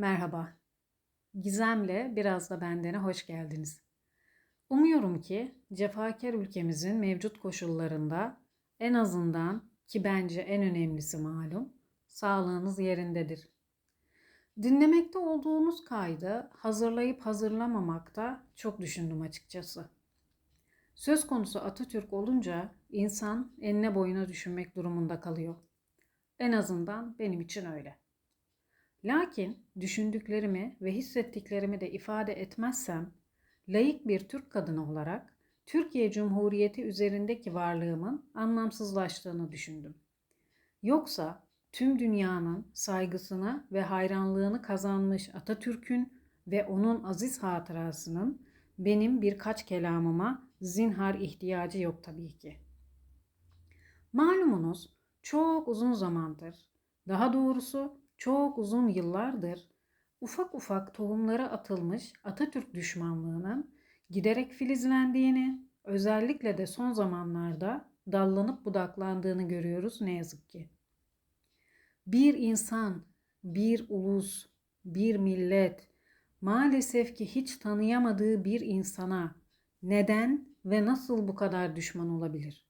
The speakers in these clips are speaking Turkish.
Merhaba. Gizem'le biraz da bendene hoş geldiniz. Umuyorum ki cefakar ülkemizin mevcut koşullarında en azından ki bence en önemlisi malum sağlığınız yerindedir. Dinlemekte olduğunuz kaydı hazırlayıp hazırlamamakta çok düşündüm açıkçası. Söz konusu Atatürk olunca insan enine boyuna düşünmek durumunda kalıyor. En azından benim için öyle. Lakin düşündüklerimi ve hissettiklerimi de ifade etmezsem, layık bir Türk kadını olarak Türkiye Cumhuriyeti üzerindeki varlığımın anlamsızlaştığını düşündüm. Yoksa tüm dünyanın saygısını ve hayranlığını kazanmış Atatürk'ün ve onun aziz hatırasının benim birkaç kelamıma zinhar ihtiyacı yok tabii ki. Malumunuz çok uzun zamandır, daha doğrusu çok uzun yıllardır ufak ufak tohumları atılmış Atatürk düşmanlığının giderek filizlendiğini, özellikle de son zamanlarda dallanıp budaklandığını görüyoruz ne yazık ki. Bir insan, bir ulus, bir millet maalesef ki hiç tanıyamadığı bir insana neden ve nasıl bu kadar düşman olabilir?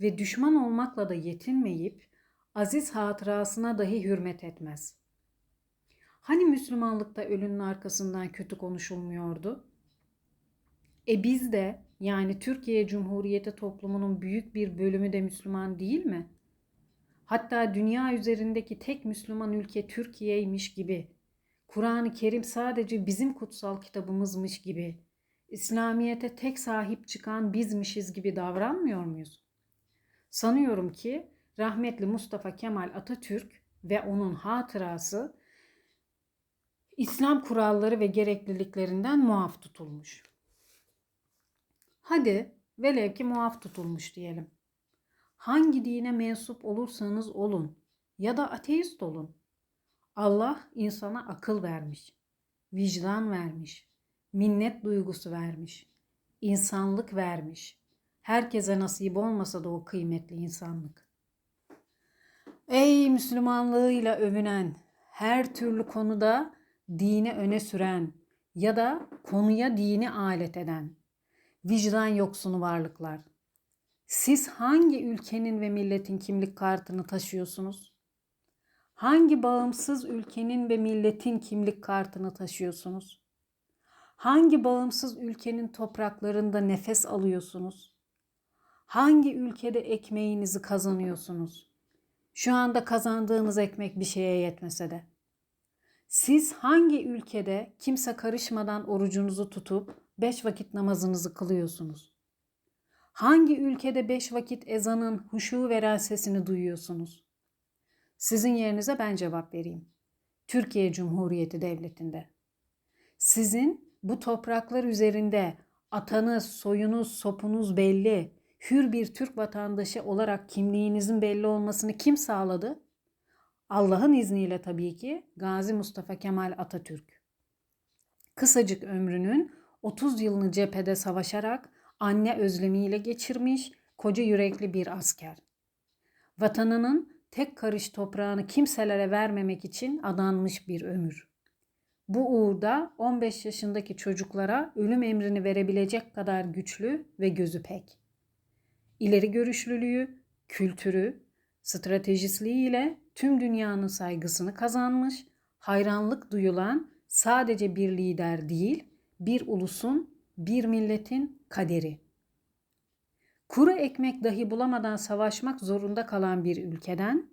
Ve düşman olmakla da yetinmeyip aziz hatırasına dahi hürmet etmez. Hani Müslümanlıkta ölünün arkasından kötü konuşulmuyordu? E biz de yani Türkiye Cumhuriyeti toplumunun büyük bir bölümü de Müslüman değil mi? Hatta dünya üzerindeki tek Müslüman ülke Türkiye'ymiş gibi, Kur'an-ı Kerim sadece bizim kutsal kitabımızmış gibi, İslamiyete tek sahip çıkan bizmişiz gibi davranmıyor muyuz? Sanıyorum ki rahmetli Mustafa Kemal Atatürk ve onun hatırası İslam kuralları ve gerekliliklerinden muaf tutulmuş. Hadi velev ki muaf tutulmuş diyelim. Hangi dine mensup olursanız olun ya da ateist olun. Allah insana akıl vermiş, vicdan vermiş, minnet duygusu vermiş, insanlık vermiş. Herkese nasip olmasa da o kıymetli insanlık. Ey Müslümanlığıyla övünen, her türlü konuda dini öne süren ya da konuya dini alet eden, vicdan yoksunu varlıklar. Siz hangi ülkenin ve milletin kimlik kartını taşıyorsunuz? Hangi bağımsız ülkenin ve milletin kimlik kartını taşıyorsunuz? Hangi bağımsız ülkenin topraklarında nefes alıyorsunuz? Hangi ülkede ekmeğinizi kazanıyorsunuz? Şu anda kazandığınız ekmek bir şeye yetmese de. Siz hangi ülkede kimse karışmadan orucunuzu tutup beş vakit namazınızı kılıyorsunuz? Hangi ülkede beş vakit ezanın huşu veren sesini duyuyorsunuz? Sizin yerinize ben cevap vereyim. Türkiye Cumhuriyeti Devleti'nde. Sizin bu topraklar üzerinde atanız, soyunuz, sopunuz belli, hür bir Türk vatandaşı olarak kimliğinizin belli olmasını kim sağladı? Allah'ın izniyle tabii ki Gazi Mustafa Kemal Atatürk. Kısacık ömrünün 30 yılını cephede savaşarak anne özlemiyle geçirmiş koca yürekli bir asker. Vatanının tek karış toprağını kimselere vermemek için adanmış bir ömür. Bu uğurda 15 yaşındaki çocuklara ölüm emrini verebilecek kadar güçlü ve gözü pek ileri görüşlülüğü, kültürü, stratejisliğiyle tüm dünyanın saygısını kazanmış, hayranlık duyulan sadece bir lider değil, bir ulusun, bir milletin kaderi. Kuru ekmek dahi bulamadan savaşmak zorunda kalan bir ülkeden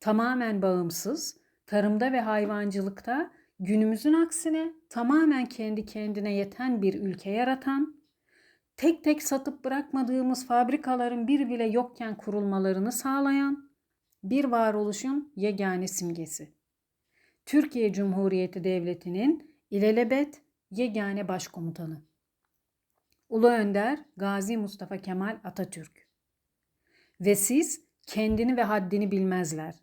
tamamen bağımsız, tarımda ve hayvancılıkta günümüzün aksine tamamen kendi kendine yeten bir ülke yaratan, tek tek satıp bırakmadığımız fabrikaların bir bile yokken kurulmalarını sağlayan bir varoluşun yegane simgesi. Türkiye Cumhuriyeti Devleti'nin ilelebet yegane başkomutanı. Ulu Önder Gazi Mustafa Kemal Atatürk. Ve siz kendini ve haddini bilmezler.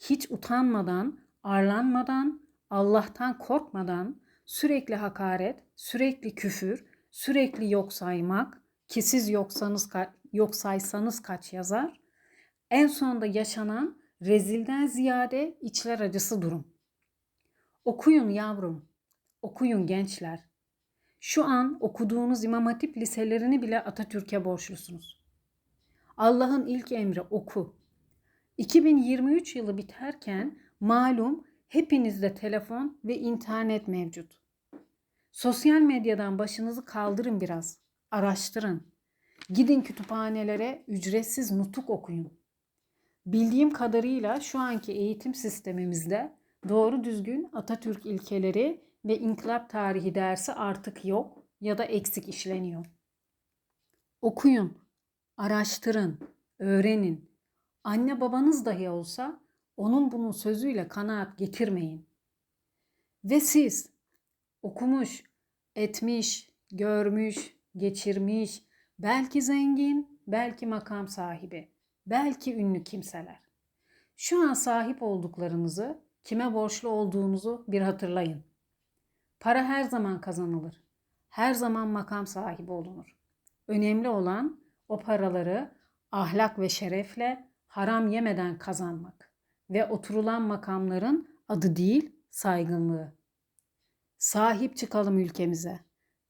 Hiç utanmadan, arlanmadan, Allah'tan korkmadan sürekli hakaret, sürekli küfür, sürekli yok saymak ki siz yoksanız yok saysanız kaç yazar? En sonunda yaşanan rezilden ziyade içler acısı durum. Okuyun yavrum. Okuyun gençler. Şu an okuduğunuz İmam Hatip liselerini bile Atatürk'e borçlusunuz. Allah'ın ilk emri oku. 2023 yılı biterken malum hepinizde telefon ve internet mevcut. Sosyal medyadan başınızı kaldırın biraz. Araştırın. Gidin kütüphanelere ücretsiz nutuk okuyun. Bildiğim kadarıyla şu anki eğitim sistemimizde doğru düzgün Atatürk ilkeleri ve inkılap tarihi dersi artık yok ya da eksik işleniyor. Okuyun, araştırın, öğrenin. Anne babanız dahi olsa onun bunun sözüyle kanaat getirmeyin. Ve siz okumuş, etmiş, görmüş, geçirmiş, belki zengin, belki makam sahibi, belki ünlü kimseler. Şu an sahip olduklarınızı, kime borçlu olduğunuzu bir hatırlayın. Para her zaman kazanılır. Her zaman makam sahibi olunur. Önemli olan o paraları ahlak ve şerefle haram yemeden kazanmak ve oturulan makamların adı değil saygınlığı. Sahip çıkalım ülkemize.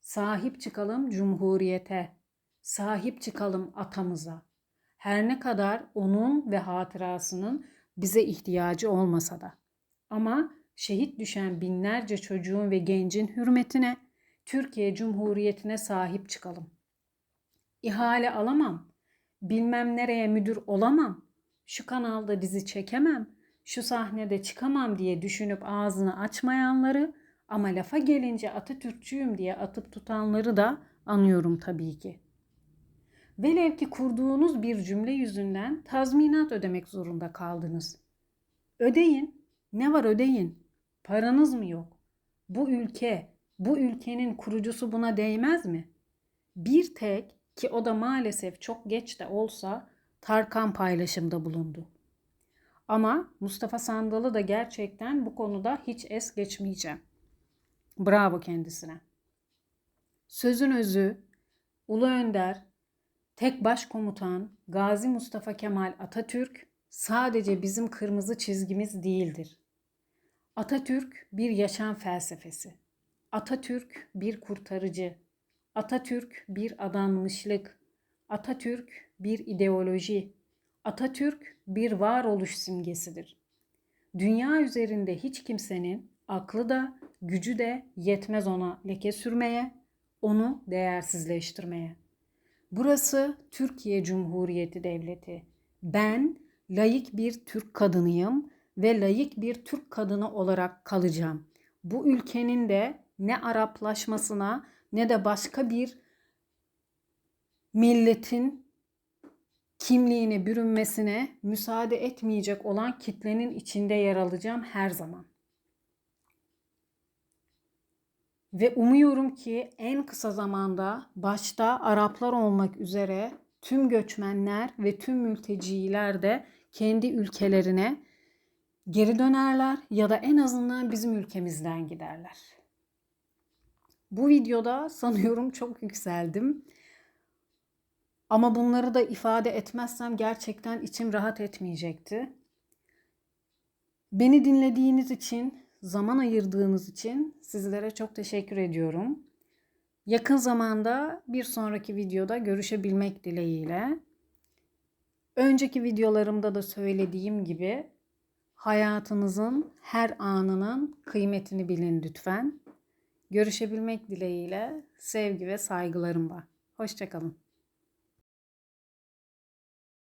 Sahip çıkalım cumhuriyete. Sahip çıkalım atamıza. Her ne kadar onun ve hatırasının bize ihtiyacı olmasa da. Ama şehit düşen binlerce çocuğun ve gencin hürmetine Türkiye Cumhuriyeti'ne sahip çıkalım. İhale alamam. Bilmem nereye müdür olamam. Şu kanalda dizi çekemem. Şu sahnede çıkamam diye düşünüp ağzını açmayanları ama lafa gelince Atatürkçüyüm diye atıp tutanları da anıyorum tabii ki. Velev ki kurduğunuz bir cümle yüzünden tazminat ödemek zorunda kaldınız. Ödeyin. Ne var ödeyin. Paranız mı yok? Bu ülke, bu ülkenin kurucusu buna değmez mi? Bir tek ki o da maalesef çok geç de olsa Tarkan paylaşımda bulundu. Ama Mustafa Sandal'ı da gerçekten bu konuda hiç es geçmeyeceğim. Bravo kendisine. Sözün özü, Ulu Önder, tek başkomutan Gazi Mustafa Kemal Atatürk sadece bizim kırmızı çizgimiz değildir. Atatürk bir yaşam felsefesi. Atatürk bir kurtarıcı. Atatürk bir adanmışlık. Atatürk bir ideoloji. Atatürk bir varoluş simgesidir. Dünya üzerinde hiç kimsenin aklı da gücü de yetmez ona leke sürmeye, onu değersizleştirmeye. Burası Türkiye Cumhuriyeti Devleti. Ben layık bir Türk kadınıyım ve layık bir Türk kadını olarak kalacağım. Bu ülkenin de ne Araplaşmasına ne de başka bir milletin kimliğine bürünmesine müsaade etmeyecek olan kitlenin içinde yer alacağım her zaman. Ve umuyorum ki en kısa zamanda başta Araplar olmak üzere tüm göçmenler ve tüm mülteciler de kendi ülkelerine geri dönerler ya da en azından bizim ülkemizden giderler. Bu videoda sanıyorum çok yükseldim. Ama bunları da ifade etmezsem gerçekten içim rahat etmeyecekti. Beni dinlediğiniz için, zaman ayırdığınız için sizlere çok teşekkür ediyorum. Yakın zamanda bir sonraki videoda görüşebilmek dileğiyle. Önceki videolarımda da söylediğim gibi hayatınızın her anının kıymetini bilin lütfen. Görüşebilmek dileğiyle sevgi ve saygılarım var. Hoşçakalın.